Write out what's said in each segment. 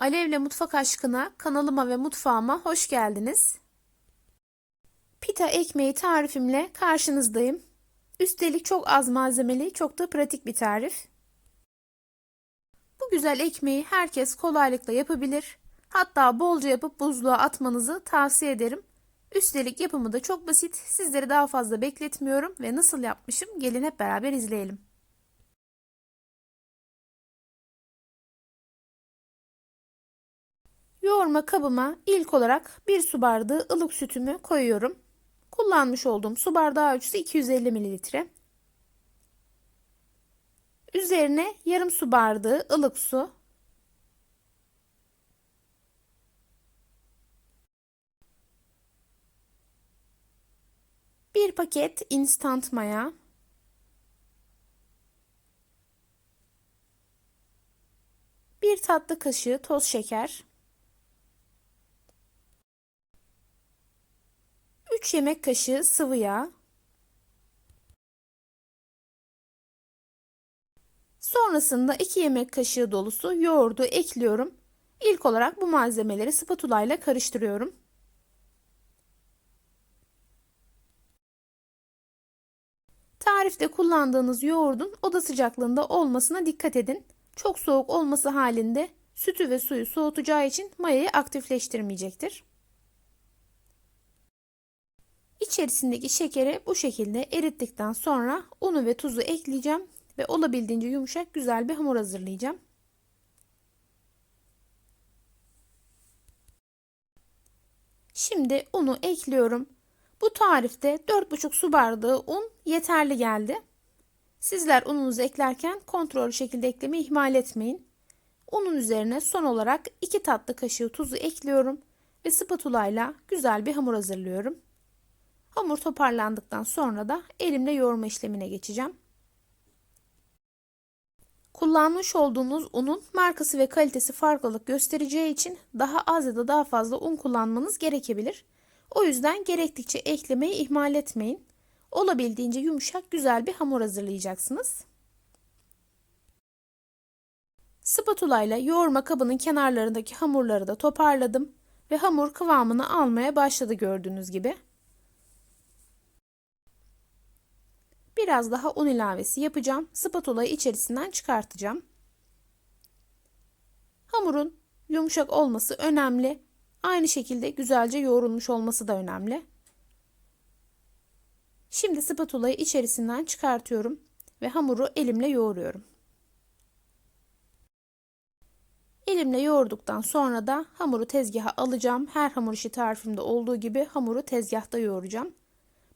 Alevle Mutfak Aşkına kanalıma ve mutfağıma hoş geldiniz. Pita ekmeği tarifimle karşınızdayım. Üstelik çok az malzemeli, çok da pratik bir tarif. Bu güzel ekmeği herkes kolaylıkla yapabilir. Hatta bolca yapıp buzluğa atmanızı tavsiye ederim. Üstelik yapımı da çok basit. Sizleri daha fazla bekletmiyorum ve nasıl yapmışım gelin hep beraber izleyelim. Yoğurma kabıma ilk olarak bir su bardağı ılık sütümü koyuyorum. Kullanmış olduğum su bardağı ölçüsü 250 mililitre. Üzerine yarım su bardağı ılık su. Bir paket instant maya. Bir tatlı kaşığı toz şeker. 3 yemek kaşığı sıvı yağ. Sonrasında 2 yemek kaşığı dolusu yoğurdu ekliyorum. İlk olarak bu malzemeleri spatula ile karıştırıyorum. Tarifte kullandığınız yoğurdun oda sıcaklığında olmasına dikkat edin. Çok soğuk olması halinde sütü ve suyu soğutacağı için mayayı aktifleştirmeyecektir. İçerisindeki şekeri bu şekilde erittikten sonra unu ve tuzu ekleyeceğim ve olabildiğince yumuşak güzel bir hamur hazırlayacağım. Şimdi unu ekliyorum. Bu tarifte 4,5 su bardağı un yeterli geldi. Sizler ununuzu eklerken kontrollü şekilde eklemeyi ihmal etmeyin. Unun üzerine son olarak 2 tatlı kaşığı tuzu ekliyorum ve spatula ile güzel bir hamur hazırlıyorum. Hamur toparlandıktan sonra da elimle yoğurma işlemine geçeceğim. Kullanmış olduğunuz unun markası ve kalitesi farklılık göstereceği için daha az ya da daha fazla un kullanmanız gerekebilir. O yüzden gerektikçe eklemeyi ihmal etmeyin. Olabildiğince yumuşak güzel bir hamur hazırlayacaksınız. Spatula ile yoğurma kabının kenarlarındaki hamurları da toparladım ve hamur kıvamını almaya başladı gördüğünüz gibi. Biraz daha un ilavesi yapacağım. Spatulayı içerisinden çıkartacağım. Hamurun yumuşak olması önemli. Aynı şekilde güzelce yoğrulmuş olması da önemli. Şimdi spatulayı içerisinden çıkartıyorum ve hamuru elimle yoğuruyorum. Elimle yoğurduktan sonra da hamuru tezgaha alacağım. Her hamur işi tarifimde olduğu gibi hamuru tezgahta yoğuracağım.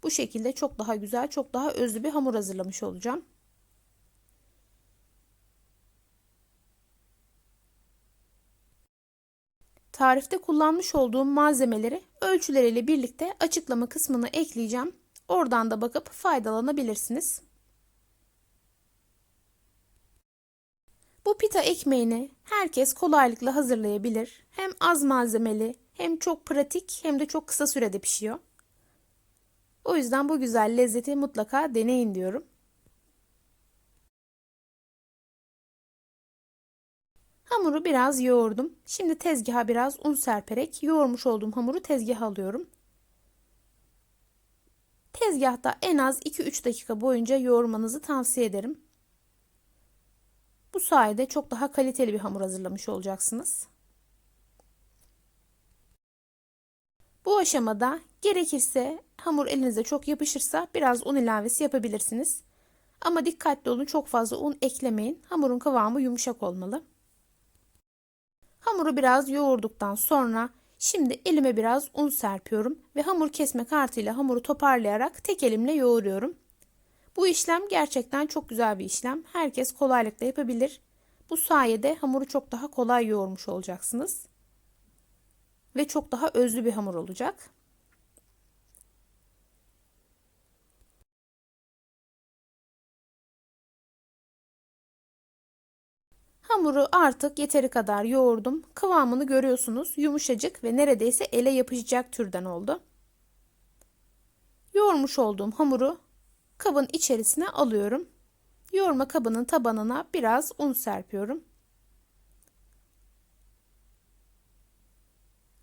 Bu şekilde çok daha güzel, çok daha özlü bir hamur hazırlamış olacağım. Tarifte kullanmış olduğum malzemeleri ölçüleriyle birlikte açıklama kısmına ekleyeceğim. Oradan da bakıp faydalanabilirsiniz. Bu pita ekmeğini herkes kolaylıkla hazırlayabilir. Hem az malzemeli, hem çok pratik, hem de çok kısa sürede pişiyor. O yüzden bu güzel lezzeti mutlaka deneyin diyorum. Hamuru biraz yoğurdum. Şimdi tezgaha biraz un serperek yoğurmuş olduğum hamuru tezgaha alıyorum. Tezgahta en az 2-3 dakika boyunca yoğurmanızı tavsiye ederim. Bu sayede çok daha kaliteli bir hamur hazırlamış olacaksınız. Bu aşamada gerekirse hamur elinize çok yapışırsa biraz un ilavesi yapabilirsiniz. Ama dikkatli olun çok fazla un eklemeyin. Hamurun kıvamı yumuşak olmalı. Hamuru biraz yoğurduktan sonra şimdi elime biraz un serpiyorum ve hamur kesme kartıyla hamuru toparlayarak tek elimle yoğuruyorum. Bu işlem gerçekten çok güzel bir işlem. Herkes kolaylıkla yapabilir. Bu sayede hamuru çok daha kolay yoğurmuş olacaksınız ve çok daha özlü bir hamur olacak. Hamuru artık yeteri kadar yoğurdum. Kıvamını görüyorsunuz. Yumuşacık ve neredeyse ele yapışacak türden oldu. Yoğurmuş olduğum hamuru kabın içerisine alıyorum. Yoğurma kabının tabanına biraz un serpiyorum.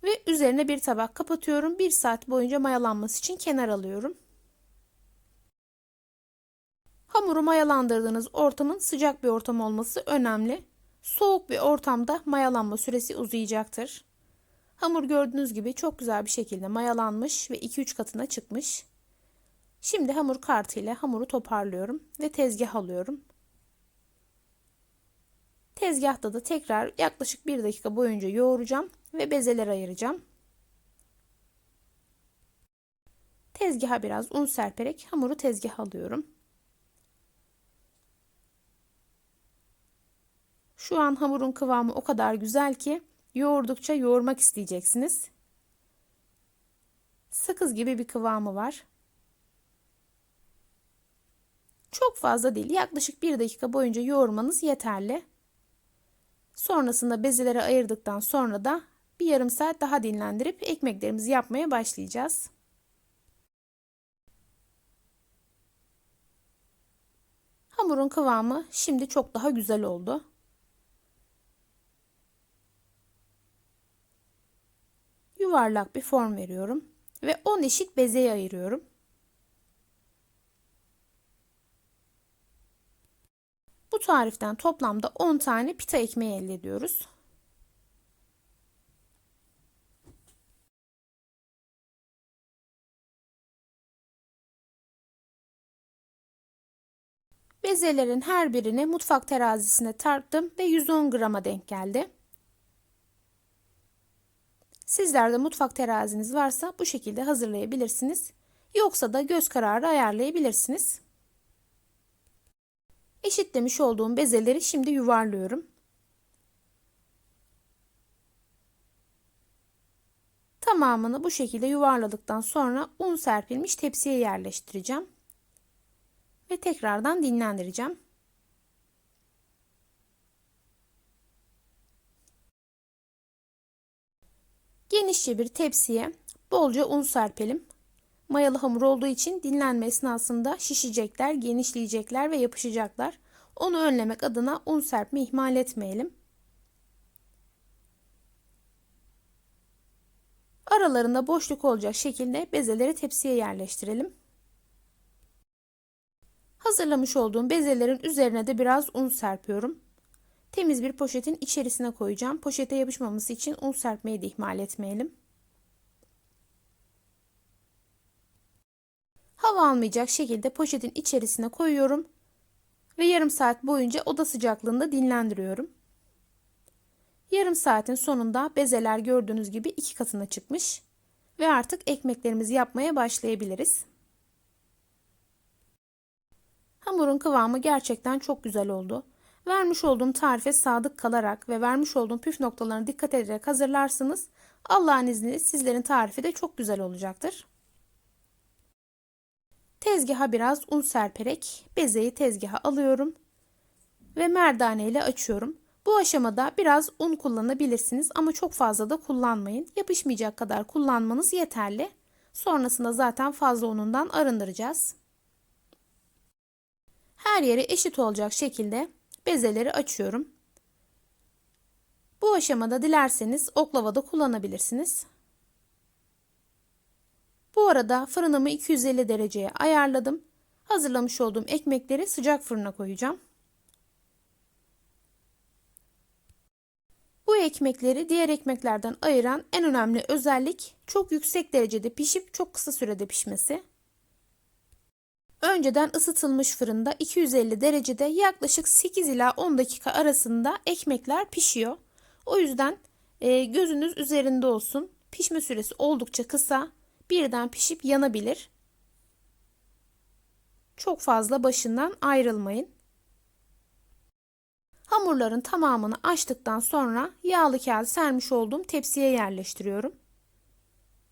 Ve üzerine bir tabak kapatıyorum. Bir saat boyunca mayalanması için kenar alıyorum. Hamuru mayalandırdığınız ortamın sıcak bir ortam olması önemli. Soğuk bir ortamda mayalanma süresi uzayacaktır. Hamur gördüğünüz gibi çok güzel bir şekilde mayalanmış ve 2-3 katına çıkmış. Şimdi hamur kartı ile hamuru toparlıyorum ve tezgah alıyorum. Tezgahta da tekrar yaklaşık 1 dakika boyunca yoğuracağım ve bezeler ayıracağım. Tezgaha biraz un serperek hamuru tezgah alıyorum. Şu an hamurun kıvamı o kadar güzel ki yoğurdukça yoğurmak isteyeceksiniz. Sakız gibi bir kıvamı var. Çok fazla değil. Yaklaşık 1 dakika boyunca yoğurmanız yeterli. Sonrasında bezeleri ayırdıktan sonra da bir yarım saat daha dinlendirip ekmeklerimizi yapmaya başlayacağız. Hamurun kıvamı şimdi çok daha güzel oldu. Yuvarlak bir form veriyorum ve 10 eşit bezeye ayırıyorum. Bu tariften toplamda 10 tane pita ekmeği elde ediyoruz. Bezelerin her birini mutfak terazisine tarttım ve 110 grama denk geldi. Sizlerde mutfak teraziniz varsa bu şekilde hazırlayabilirsiniz. Yoksa da göz kararı ayarlayabilirsiniz. Eşitlemiş olduğum bezeleri şimdi yuvarlıyorum. Tamamını bu şekilde yuvarladıktan sonra un serpilmiş tepsiye yerleştireceğim. Ve tekrardan dinlendireceğim. Genişçe bir tepsiye bolca un serpelim. Mayalı hamur olduğu için dinlenme esnasında şişecekler, genişleyecekler ve yapışacaklar. Onu önlemek adına un serpme ihmal etmeyelim. Aralarında boşluk olacak şekilde bezeleri tepsiye yerleştirelim. Hazırlamış olduğum bezelerin üzerine de biraz un serpiyorum. Temiz bir poşetin içerisine koyacağım. Poşete yapışmaması için un serpmeyi de ihmal etmeyelim. Hava almayacak şekilde poşetin içerisine koyuyorum ve yarım saat boyunca oda sıcaklığında dinlendiriyorum. Yarım saatin sonunda bezeler gördüğünüz gibi iki katına çıkmış ve artık ekmeklerimizi yapmaya başlayabiliriz. Hamurun kıvamı gerçekten çok güzel oldu. Vermiş olduğum tarife sadık kalarak ve vermiş olduğum püf noktalarına dikkat ederek hazırlarsınız. Allah'ın izniyle sizlerin tarifi de çok güzel olacaktır. Tezgaha biraz un serperek bezeyi tezgaha alıyorum ve merdane ile açıyorum. Bu aşamada biraz un kullanabilirsiniz ama çok fazla da kullanmayın. Yapışmayacak kadar kullanmanız yeterli. Sonrasında zaten fazla unundan arındıracağız. Her yeri eşit olacak şekilde bezeleri açıyorum. Bu aşamada dilerseniz oklavada kullanabilirsiniz. Bu arada fırınımı 250 dereceye ayarladım. Hazırlamış olduğum ekmekleri sıcak fırına koyacağım. Bu ekmekleri diğer ekmeklerden ayıran en önemli özellik çok yüksek derecede pişip çok kısa sürede pişmesi. Önceden ısıtılmış fırında 250 derecede yaklaşık 8 ila 10 dakika arasında ekmekler pişiyor. O yüzden e, gözünüz üzerinde olsun. Pişme süresi oldukça kısa. Birden pişip yanabilir. Çok fazla başından ayrılmayın. Hamurların tamamını açtıktan sonra yağlı kağıt sermiş olduğum tepsiye yerleştiriyorum.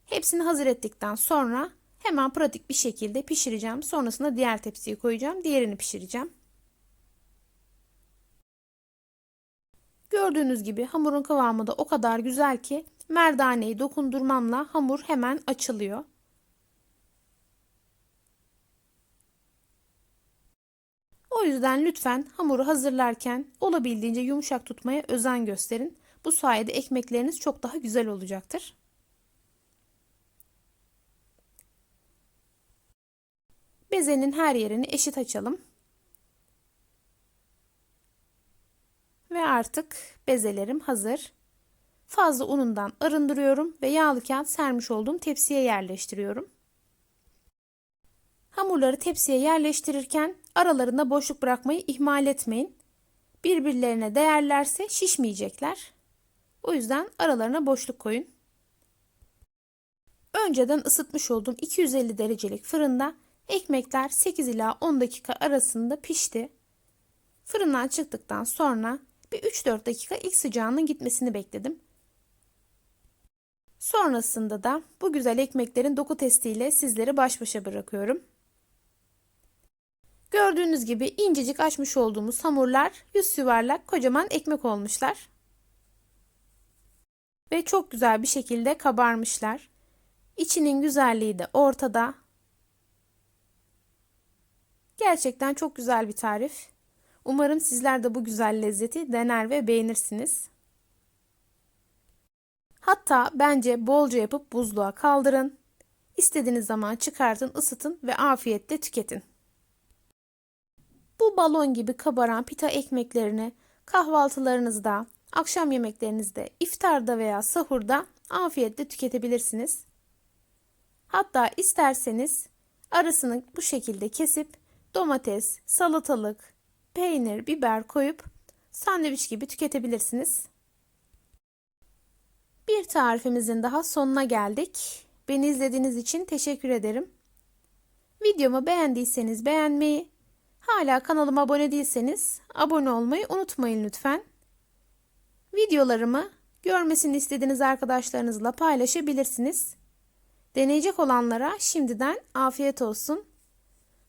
Hepsini hazır ettikten sonra Hemen pratik bir şekilde pişireceğim. Sonrasında diğer tepsiye koyacağım. Diğerini pişireceğim. Gördüğünüz gibi hamurun kıvamı da o kadar güzel ki merdaneyi dokundurmamla hamur hemen açılıyor. O yüzden lütfen hamuru hazırlarken olabildiğince yumuşak tutmaya özen gösterin. Bu sayede ekmekleriniz çok daha güzel olacaktır. Bezenin her yerini eşit açalım. Ve artık bezelerim hazır. Fazla unundan arındırıyorum ve yağlı kağıt sermiş olduğum tepsiye yerleştiriyorum. Hamurları tepsiye yerleştirirken aralarında boşluk bırakmayı ihmal etmeyin. Birbirlerine değerlerse şişmeyecekler. O yüzden aralarına boşluk koyun. Önceden ısıtmış olduğum 250 derecelik fırında ekmekler 8 ila 10 dakika arasında pişti. Fırından çıktıktan sonra bir 3-4 dakika ilk sıcağının gitmesini bekledim. Sonrasında da bu güzel ekmeklerin doku testiyle sizleri baş başa bırakıyorum. Gördüğünüz gibi incecik açmış olduğumuz hamurlar yüz yuvarlak kocaman ekmek olmuşlar. Ve çok güzel bir şekilde kabarmışlar. İçinin güzelliği de ortada. Gerçekten çok güzel bir tarif. Umarım sizler de bu güzel lezzeti dener ve beğenirsiniz. Hatta bence bolca yapıp buzluğa kaldırın. İstediğiniz zaman çıkartın, ısıtın ve afiyetle tüketin. Bu balon gibi kabaran pita ekmeklerini kahvaltılarınızda, akşam yemeklerinizde, iftarda veya sahurda afiyetle tüketebilirsiniz. Hatta isterseniz arasını bu şekilde kesip domates, salatalık, peynir, biber koyup sandviç gibi tüketebilirsiniz. Bir tarifimizin daha sonuna geldik. Beni izlediğiniz için teşekkür ederim. Videomu beğendiyseniz beğenmeyi, hala kanalıma abone değilseniz abone olmayı unutmayın lütfen. Videolarımı görmesini istediğiniz arkadaşlarınızla paylaşabilirsiniz. Deneyecek olanlara şimdiden afiyet olsun.